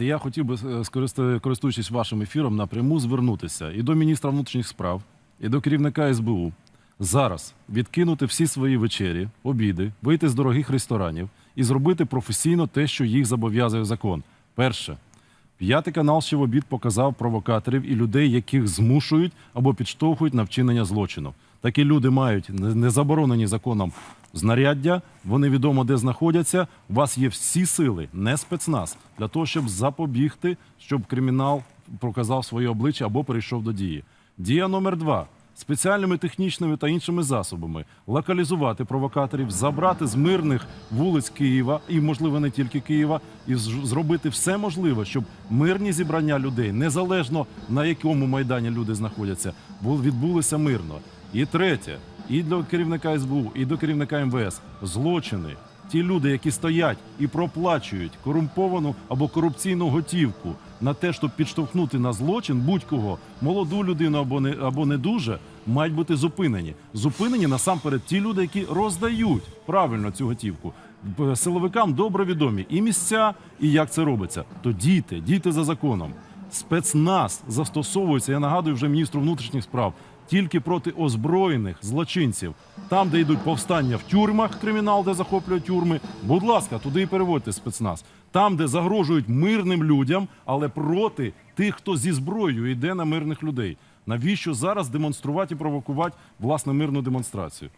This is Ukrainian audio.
Я хотів би, е, користуючись вашим ефіром, напряму звернутися і до міністра внутрішніх справ, і до керівника СБУ. Зараз відкинути всі свої вечері, обіди, вийти з дорогих ресторанів і зробити професійно те, що їх зобов'язує закон. Перше, п'ятий канал ще в обід показав провокаторів і людей, яких змушують або підштовхують на вчинення злочину. Такі люди мають не заборонені законом знаряддя, вони відомо де знаходяться. У вас є всі сили, не спецназ, для того, щоб запобігти, щоб кримінал показав своє обличчя або перейшов до дії. Дія номер два. Спеціальними технічними та іншими засобами локалізувати провокаторів, забрати з мирних вулиць Києва і, можливо, не тільки Києва, і зробити все можливе, щоб мирні зібрання людей, незалежно на якому майдані люди знаходяться, відбулися мирно. І третє, і до керівника СБУ, і до керівника МВС злочини. Ті люди, які стоять і проплачують корумповану або корупційну готівку на те, щоб підштовхнути на злочин будь-кого, молоду людину або не або не дуже, мають бути зупинені. Зупинені насамперед ті люди, які роздають правильно цю готівку. Силовикам добре відомі і місця, і як це робиться. То дійте, дійте за законом. Спецназ застосовується, я нагадую вже міністру внутрішніх справ, тільки проти озброєних злочинців. Там, де йдуть повстання в тюрмах, кримінал, де захоплюють тюрми, будь ласка, туди і переводьте спецназ. Там, де загрожують мирним людям, але проти тих, хто зі зброєю йде на мирних людей. Навіщо зараз демонструвати і провокувати власне мирну демонстрацію?